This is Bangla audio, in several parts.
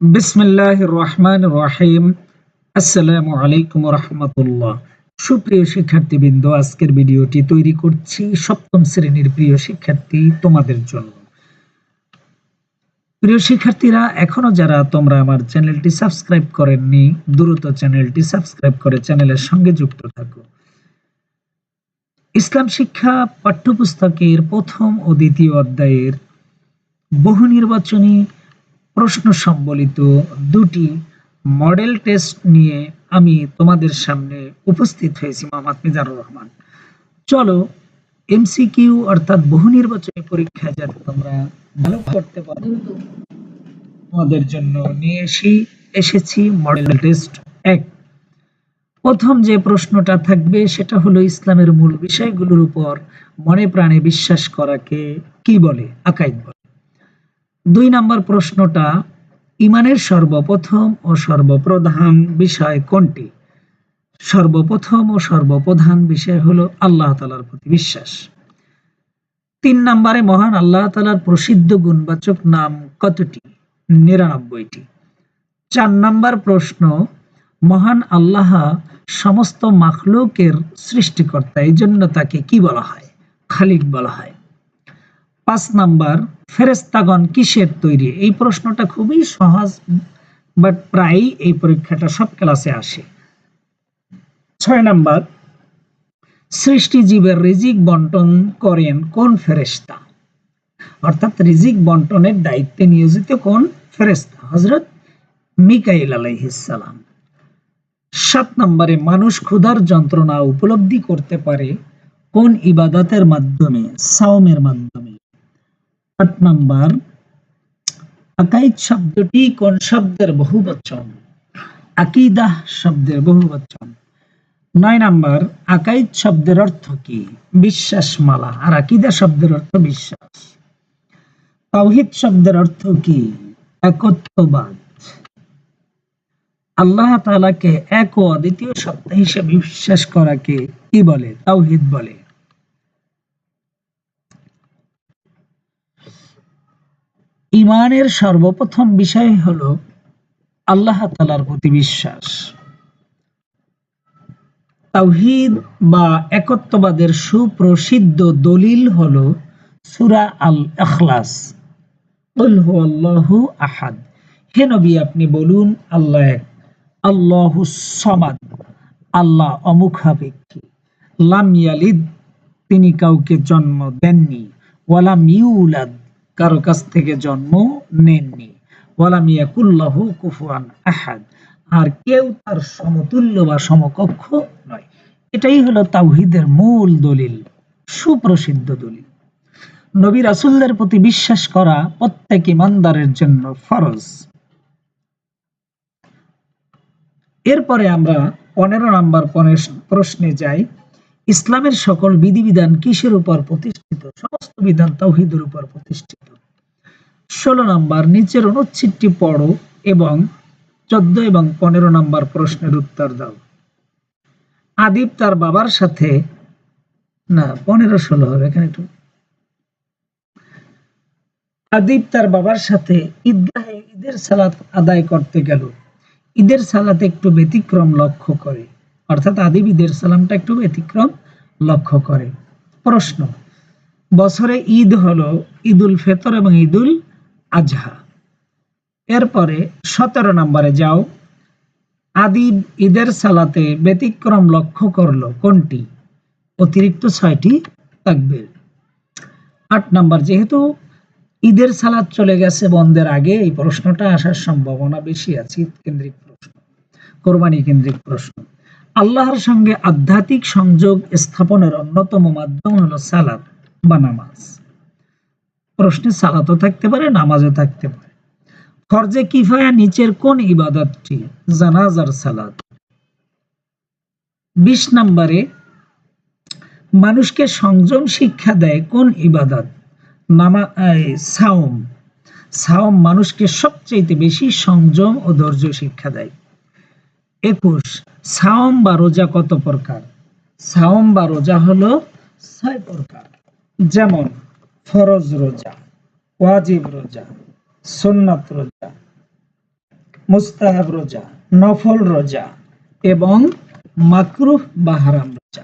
বিসমিল্লাহ রহমান রহিম। আসসালামু আলাইকুম রহমতুল্লাহ সুপ্রিয় শিক্ষার্থীবৃন্দ, আজকের ভিডিওটি তৈরি করছি সপ্তম শ্রেণির প্রিয় শিক্ষার্থী তোমাদের জন্য। প্রিয় শিক্ষার্থীরা, এখনও যারা তোমরা আমার চ্যানেলটি সাবস্ক্রাইব করেননি, দ্রুত চ্যানেলটি সাবস্ক্রাইব করে চ্যানেলের সঙ্গে যুক্ত থাকো। ইসলাম শিক্ষা পাঠ্যপুস্তকের প্রথম ও দ্বিতীয় অধ্যায়ের বহু নির্বাচনী প্রশ্ন সম্বলিত দুটি মডেল টেস্ট নিয়ে আমি তোমাদের সামনে উপস্থিত হয়েছি মোহাম্মদ মিজানুর রহমান। চলো এমসিকিউ অর্থাৎ বহু নির্বাচনী পরীক্ষায় যাতে তোমরা ভালো করতে পারো, তোমাদের জন্য নিয়ে এসি, এসেছি মডেল টেস্ট এক। প্রথম যে প্রশ্নটা থাকবে সেটা হলো ইসলামের মূল বিষয়গুলোর উপর মনে প্রাণে বিশ্বাস করাকে কি বলে? আকাইদ বলে। দুই নম্বর প্রশ্নটা, ইমানের সর্বপ্রথম ও সর্বপ্রধান বিষয় কোনটি? সর্বপ্রথম ও সর্বপ্রধান বিষয় হলো আল্লাহ তালার প্রতি বিশ্বাস। তিন নম্বরে, মহান আল্লাহ তালার প্রসিদ্ধ গুণবাচক নাম কতটি? নিরানব্বইটি। চার নম্বর প্রশ্ন, মহান আল্লাহ সমস্ত মাখলুকের সৃষ্টিকর্তা, এই জন্য তাকে কি বলা হয়? খালিক বলা হয়। পাঁচ নাম্বার ফেরেস্তাগণ কিসের তৈরি? এই প্রশ্নটা খুবই সহজ বাট প্রায় এই পরীক্ষাটা সব ক্লাসে আসে। ছয় নাম্বার সৃষ্টি জীবের রিজিক বন্টন করেন কোন ফেরেস্তা অর্থাৎ রিজিক বন্টনের দায়িত্বে নিয়োজিত কোন ফেরেস্তা হজরত মিকাইল আলাইহিসালাম সাত নম্বরে, মানুষ ক্ষুধার যন্ত্রণা উপলব্ধি করতে পারে কোন ইবাদতের মাধ্যমে? সাওমের মাধ্যমে। আট নাম্বার, আকাইদ শব্দটি কোন শব্দের বহু বচন আকিদাহ শব্দের বহু বচন নয় নাম্বার, আকাইদ শব্দের অর্থ কি? বিশ্বাস মালা আর আকিদা শব্দের অর্থ বিশ্বাস। তাওহিদ শব্দের অর্থ কি? একত্ববাদ। আল্লাহ তাআলাকে এক ও অদ্বিতীয় সত্তা হিসেবে বিশ্বাস করাকে কি বলে? তাওহিদ বলে। ইমানের সর্বপ্রথম বিষয় হলো আল্লাহ তালার প্রতি বিশ্বাস। তাওহিদ বা একত্ববাদের সুপ্রসিদ্ধ দলিল হলো সুরা আল আল্লাহু আহাদ। হে নবী, আপনি বলুন, আল্লাহ এক। আল্লাহ সমাদ। আল্লাহ অমুখাপেক্ষী লাম ইয়ালিদ, তিনি কাউকে জন্ম দেননি। ওয়ালাম ইউলাদ। কারও কাছ থেকে জন্ম নেননি। ওয়ালাম ইয়াকুল্লাহু কুফুয়ান আহাদ। আর কেউ তার সমতুল্য বা সমকক্ষ নয়। এটাই হলো তাওহিদের মূল দলিল, সুপ্রসিদ্ধ দলিল। নবী রাসুলদের প্রতি বিশ্বাস করা প্রত্যেক ইমানদারের জন্য ফরজ। এরপরে আমরা পনেরো নাম্বার প্রশ্নে যাই। ইসলামের সকল বিধিবিধান কিসের উপর প্রতিষ্ঠিত? সমস্ত বিধান তাওহিদের উপর প্রতিষ্ঠিত। ষোলো নাম্বার, নিচের অনুচ্ছেদটি পড়ো এবং চোদ্দ এবং পনেরো নাম্বার প্রশ্নের উত্তর দাও। আদিব তার বাবার সাথে, না, পনেরো ষোলো হবে, এখানে একটু। আদিব তার বাবার সাথে ঈদগাহে ঈদের সালাত আদায় করতে গেল। ঈদের সালাতে একটু ব্যতিক্রম লক্ষ্য করে। অর্থাৎ আদিব ঈদের সালামটা একটু ব্যতিক্রম লক্ষ্য করে। প্রশ্ন, বছরে ঈদ হলো ঈদুল ফেতর এবং ঈদুল আজহা। এরপরে সতেরো নম্বরে যাও। আদিব ঈদের সালাতে ব্যতিক্রম লক্ষ্য করল কোনটি? অতিরিক্ত ছয়টি থাকবে আট নম্বর, যেহেতু ঈদের সালাদ চলে গেছে বন্ধের আগে, এই প্রশ্নটা আসার সম্ভাবনা বেশি আছে, ঈদ কেন্দ্রিক প্রশ্ন, কোরবানি কেন্দ্রিক প্রশ্ন। আল্লাহর সঙ্গে আধ্যাত্মিক সংযোগ স্থাপনের অন্যতম মাধ্যম হলো সালাদ বা নামাজ। প্রশ্নে সালাতও থাকতে পারে, নামাজও থাকতে পারে। ফরজে কিফায়া নিচের কোন ইবাদতটি? জানাজার সালাদ বিশ নম্বরে, মানুষকে সংযম শিক্ষা দেয় কোন ইবাদত? সাওম। সাওম মানুষকে সবচেয়ে বেশি সংযম ও ধৈর্য শিক্ষা দেয়। একুশ সাওম বা রোজা কত প্রকার? সাওম বা রোজা হলো ছয় প্রকার। যেমন, ফরজ রোজা, ওয়াজিব রোজা, সুন্নাত রোজা, মুস্তাহাব রোজা, নফল রোজা এবং মাকরুহ বা হারাম রোজা।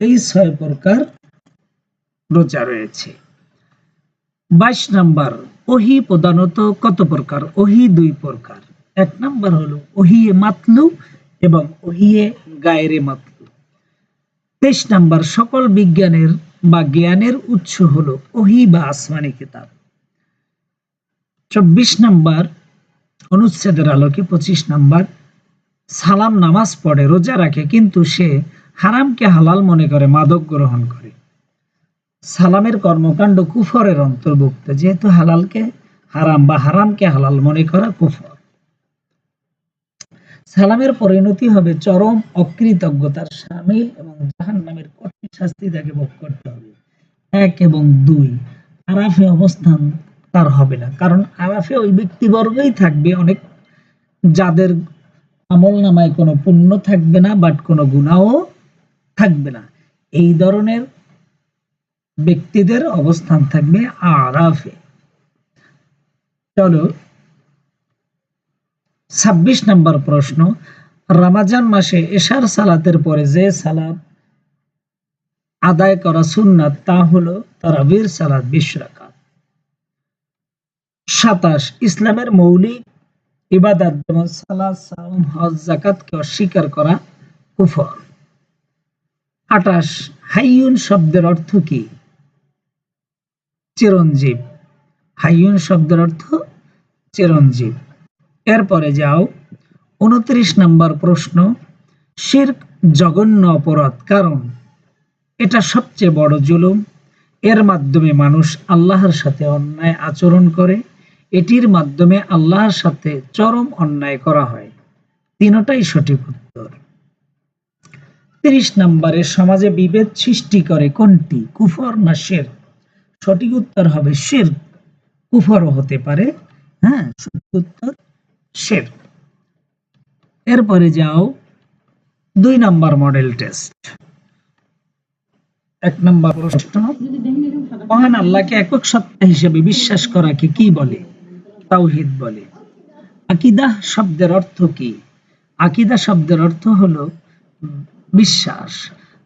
এই ছয় প্রকার রোজা রয়েছে। বাইশ নাম্বার, ওহি প্রধানত কত প্রকার? ওহি দুই প্রকার। এক নাম্বার হলো ওহিয়ে মাতলু এবং ওহিয়ে গায়রে মাতলু তেইশ নাম্বার, সকল বিজ্ঞানের বা জ্ঞানের উৎস হলো ওহি বা আসমানি কিতাব। চব্বিশ নাম্বার, অনুচ্ছেদের আলোকে পঁচিশ নাম্বার, সালাম নামাজ পড়ে, রোজা রাখে, কিন্তু সে হারামকে হালাল মনে করে, মাদক গ্রহণ করে। সালামের কর্মকাণ্ড কুফরের অন্তর্ভুক্ত, যেহেতু হালালকে হারাম বা হারামকে হালাল মনে করা কুফর। সালামের পরিণতি হবে চরম অকৃতজ্ঞতার সামিল এবং জাহান নামের কঠিন শাস্তি তাকে ভোগ করতে হবে। এক এবং দুই, আরাফে অবস্থান তার হবে না। কারণ আরাফে ওই ব্যক্তিবর্গই থাকবে, অনেক যাদের আমল নামায় কোনো পুণ্য থাকবে না বাট কোনো গুণাও থাকবে না। এই ধরনের ব্যক্তিদের অবস্থান থাকবে আরাফে। চলো ছাব্বিশ নম্বর প্রশ্ন, রামাজান মাসে এশার সালাতের পরে যে সালাত আদায় করা সুন্নাত, তা হলো তারাবির সালাত বিশ সাতাশ, ইসলামের মৌলিক ইবাদত যেমন সালাত সালাম হজ জাকাতকে অস্বীকার করা কুফর। আটাশ হাইয়ুন শব্দের অর্থ কি? চিরঞ্জীব। হাইয়ুন শব্দের অর্থ চিরঞ্জীব। এরপরে যাও, উনত্রিশ নম্বর প্রশ্ন, শির্ক জঘন্য অপরাধ, কারণ? এটা সবচেয়ে বড় জুলুম। এর মাধ্যমে মানুষ আল্লাহর সাথে অন্যায় আচরণ করে। এটির মাধ্যমে আল্লাহর সাথে চরম অন্যায় করা হয়। তিনটাই সঠিক উত্তর। তিরিশ নম্বরে, সমাজে বিভেদ সৃষ্টি করে কোনটি? কুফর না শের সঠিক উত্তর হবে শের কুফরও হতে পারে। হ্যাঁ সঠিক উত্তর শের এরপরে যাও দুই নাম্বার মডেল টেস্ট এক নাম্বার প্রশ্ন, মহান আল্লাহকে একক সত্তা হিসেবে বিশ্বাস করাকে কি বলে? তাওহিদ বলে। আকিদা শব্দের অর্থ কি? আকিদা শব্দের অর্থ হলো বিশ্বাস।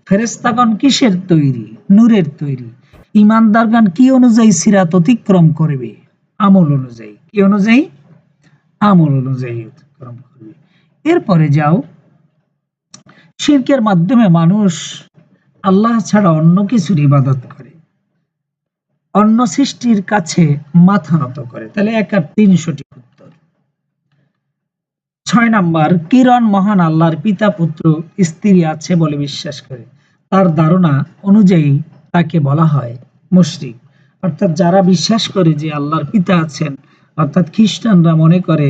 ফেরেস্তাগণ কিসের তৈরি? নূরের তৈরি। ইমানদারগণ কি অনুযায়ী সিরাত অতিক্রম করবে? আমল অনুযায়ী। কি অনুযায়ী? আমল অনুযায়ী অতিক্রম করবে। এরপরে যাও, শিরকের মাধ্যমে মানুষ আল্লাহ ছাড়া অন্য কিছুর ইবাদত করে। অন্য সৃষ্টির কাছে মাথা নত করে। তাহলে এক আর তিন সঠিক উত্তর। ছয় নাম্বার, কিরণ মহান আল্লাহর পিতা পুত্র স্ত্রী আছে বলে বিশ্বাস করে। তার ধারণা অনুযায়ী তাকে বলা হয় মুশরিক। অর্থাৎ যারা বিশ্বাস করে যে আল্লাহর পিতা আছেন অর্থাৎ খ্রিস্টানরা মনে করে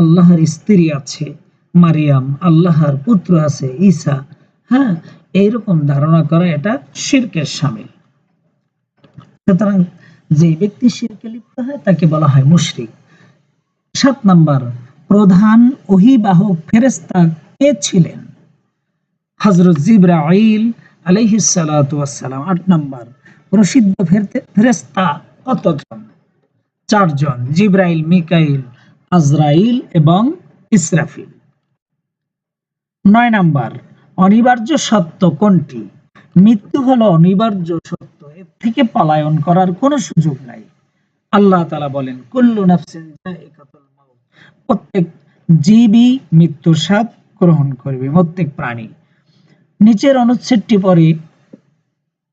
আল্লাহর স্ত্রী আছে, মারিয়াম, আল্লাহর পুত্র আছে, ঈসা। হ্যাঁ এইরকম ধারণা করা এটা শিরকের সামিল। সুতরাং যে ব্যক্তি শিরকে লিপ্ত হয়, তাকে বলা হয় মুশরিক। সাত নাম্বার, প্রধান অহিবাহক ফেরেস্তা কে ছিলেন? হজরত জিব্রাইল আলহিসালাম আট নাম্বার, প্রসিদ্ধ ফেরেস্তা কতজন? চারজন, জিব্রাইল, মিকাইল, আজরাইল এবং ইসরাফিল। নয় নাম্বার, অনিবার্য সত্য কোনটি? মৃত্যু হলো অনিবার্য সত্য, এর থেকে পলায়ন করার কোনো সুযোগ নাই। আল্লাহ তালা বলেন, কুল্লু নাফসিন প্রত্যেক জীবই মৃত্যুর স্বাদ গ্রহণ করবে, প্রত্যেক প্রাণী। নিচের অনুচ্ছেদটি পরে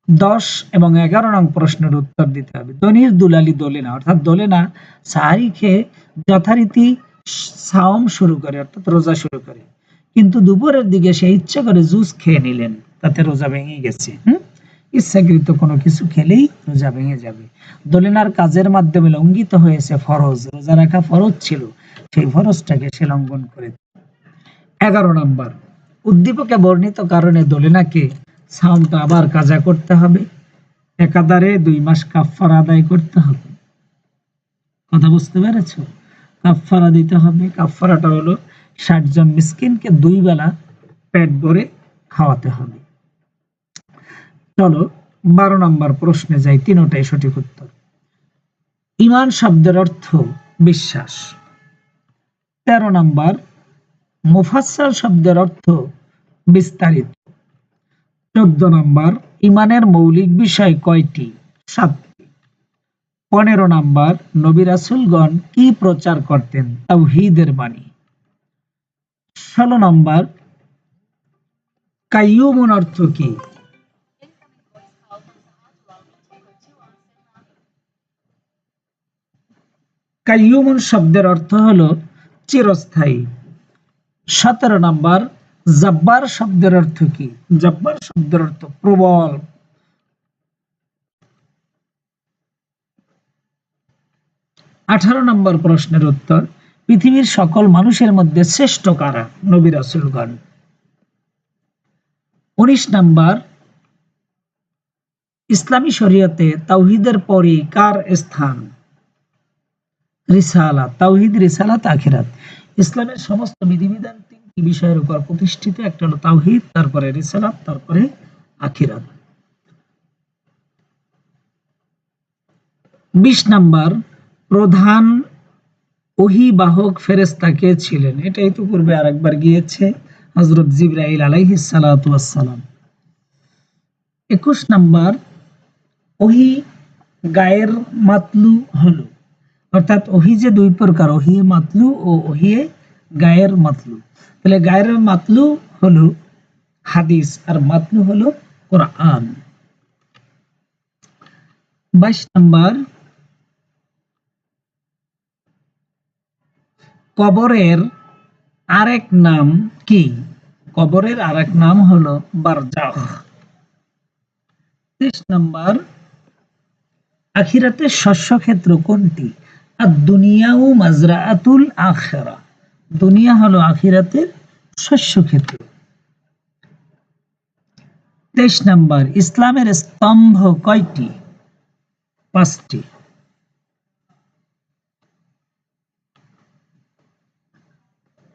দশ এবং এগারো নং প্রশ্নের উত্তর দিতে হবে। দনির দুলালি দোলে না, অর্থাৎ দোলে না সাহারি খেয়ে যথারীতি সাওম শুরু করে, অর্থাৎ রোজা শুরু করে। কিন্তু দুপুরের দিকে সে ইচ্ছে করে জুস খেয়ে নিলেন, তাতে রোজা ভেঙে গেছে, হুম? ইচ্ছাকৃত কোনো কিছু খেলেই রোজা ভেঙে যাবে। দোলেনার কাজের মাধ্যমে লঙ্ঘিত হয়েছে ফরজ, রোজা রাখা ফরজ ছিল, সেই ফরজটাকে সে লঙ্ঘন করে এগারো নম্বর, উদ্দীপকে বর্ণিত কারণে দলিনাকে সাউন্ডটা আবার কাজা করতে হবে। একাধারে দুই মাস কাফার আদায় করতে হবে। কথা বুঝতে পেরেছ? কাফারা দিতে হবে। কাফারাটা হলো ষাট জন মিসকিনকে দুই বেলা পেট ভরে খাওয়াতে হবে। চলো বারো নম্বর প্রশ্নে যাই, তিনটাই সঠিক উত্তর। ইমান শব্দের অর্থ বিশ্বাস। তেরো নাম্বার, মুফাসসাল শব্দের অর্থ বিস্তারিত। চোদ্দ নাম্বার, ইমানের মৌলিক বিষয় কয়টি? সাতটি পনেরো নাম্বার, নবী রাসূলগণ কি প্রচার করতেন? তাওহীদের বাণী। ষোলো নাম্বার কাইয়ুমুন অর্থ কি? কাইয়ুমুন শব্দের অর্থ হলো চিরস্থায়ী। সতেরো নাম্বার জব্বার শব্দের অর্থ কি? জব্বার শব্দের অর্থ প্রবল। আঠারো নম্বর প্রশ্নের উত্তর, পৃথিবীর সকল মানুষের মধ্যে শ্রেষ্ঠ কারা? নবী রাসূলগণ। উনিশ নম্বর, ইসলামী শরীয়তে তাওহীদের পরে কার স্থান? রিসালা তাওহীদ, রিসালাত, আখিরাত। ইসলামের সমস্ত বিধিবিধান বিষয়ের উপর প্রতিষ্ঠিত একটা হলো তাওহীদ, তারপরে রিসালাত, তারপরে আখিরাত। বিশ নাম্বার, প্রধান ওহিবাহক ফেরেস্তা কে ছিলেন? এটাই তো পূর্বে আরেকবার গিয়েছে হজরত জিব্রাইল আলাইহি ওয়াসসালাম। একুশ নাম্বার, ওহি গায়ের মাতলু হলো। অর্থাৎ ওহি যে দুই প্রকার ওহিয়ে মাতলু ও ওহিয়ে গায়ের মাতলু। তাহলে গায়ের মাতলু হলো হাদিস আর মাতলু হলো কোরআন। বাইশ নাম্বার, কবরের আরেক নাম কি? কবরের আরেক নাম হলো বারজাখ তেইশ নাম্বার, আখিরাতের শস্য ক্ষেত্র কোনটি? আর দুনিয়া ও মাজরাআতুল আখেরা। দুনিয়া হলো আখিরাতের শস্য ক্ষেত্র। তেইশ নাম্বার, ইসলামের স্তম্ভ কয়টি? পাঁচটি।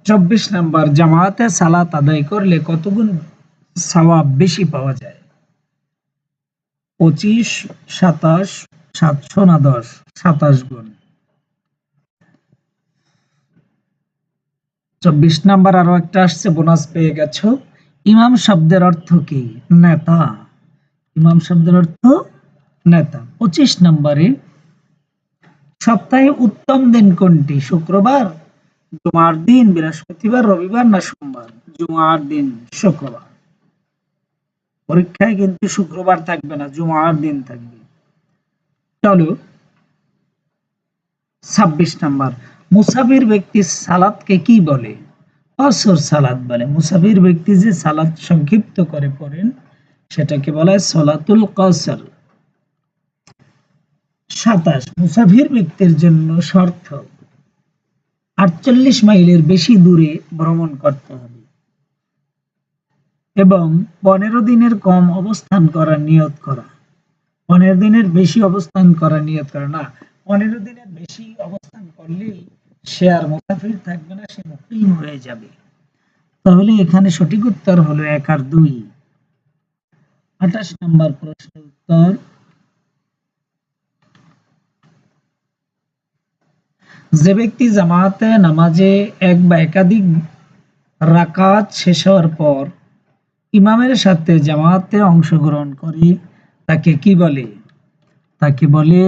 চব্বিশ নাম্বার জামাতে সালাত আদায় করলে কতগুণ সওয়াব বেশি পাওয়া যায়? পঁচিশ, সাতাশ, সাতশো না দশ? সাতাশ গুণ। চব্বিশ নাম্বার আরও একটা আসছে, বোনাস পেয়ে গেছো। ইমাম শব্দের অর্থ কি? নেতা। ইমাম শব্দের অর্থ নেতা। পঁচিশ নম্বরে, সপ্তাহে উত্তম দিন কোনটি? শুক্রবার, জুমার দিন, বৃহস্পতিবার, রবিবার না সোমবার? জুমার দিন, শুক্রবার। পরীক্ষায় কিন্তু শুক্রবার থাকবে না, জুমার দিন থাকবে। চলো, ছাব্বিশ নাম্বার। মুসাফির ব্যক্তি সালাদকে কি বলে? অসর সালাদ বলে। মুসাফির ব্যক্তি যে সালাদ সংক্ষিপ্ত করে পড়েন, সেটাকে বলা হয় সলাতুল কসর। সাতাশ, মুসাফির ব্যক্তির জন্য শর্ত, আটচল্লিশ মাইলের বেশি দূরে ভ্রমণ করতে হবে এবং পনেরো দিনের কম অবস্থান করা নিয়ত করা। পনেরো দিনের বেশি অবস্থান করা নিয়ত করা না, পনেরো দিনের বেশি অবস্থান করলেই সে আর মুসাফির থাকবে না, সে মুকিম হয়ে যাবে। তাহলে এখানে সঠিক উত্তর হলো এক আর দুই। আঠাশ নম্বর প্রশ্নের উত্তর। যে ব্যক্তি জামাতে, নামাজে এক বা একাধিক রাকাত শেষ হওয়ার পর ইমামের সাথে জামাতে অংশগ্রহণ করে, তাকে কি বলে? তাকে বলে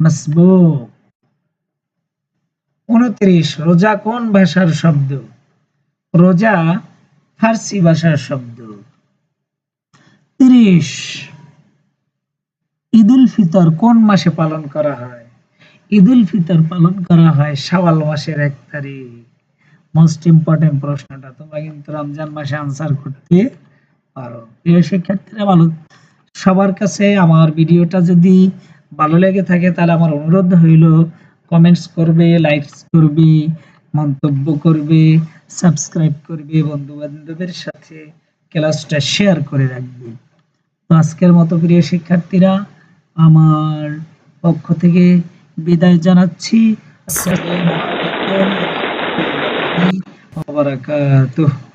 মাসবুক। উনত্রিশ, রোজা কোন ভাষার শব্দ? রোজা ফার্সি ভাষার শব্দ। তিরিশ, ঈদুল ফিতর কোন মাসে পালন করা হয়? ঈদুল ফিতর পালন করা হয় শাওয়াল মাসের এক তারিখ। মোস্ট ইম্পর্টেন্ট প্রশ্নটা, তোমরা কিন্তু রমজান মাসে আনসার করতে পারো। প্রিয় শিক্ষার্থীরা, ভালো, সবার কাছে আমার ভিডিওটা যদি ভালো লেগে থাকে, তাহলে আমার অনুরোধ হইল কমেন্টস করবে লাইকস করবে, মন্তব্য করবে সাবস্ক্রাইব করবে বন্ধু বান্ধবের সাথে ক্লাসটা শেয়ার করে রাখবে। তো আজকের মতো প্রিয় শিক্ষার্থীরা, আমার পক্ষ থেকে বিদায় জানাচ্ছি। আসসালামু আলাইকুম। ওয়া বারাকাতুহু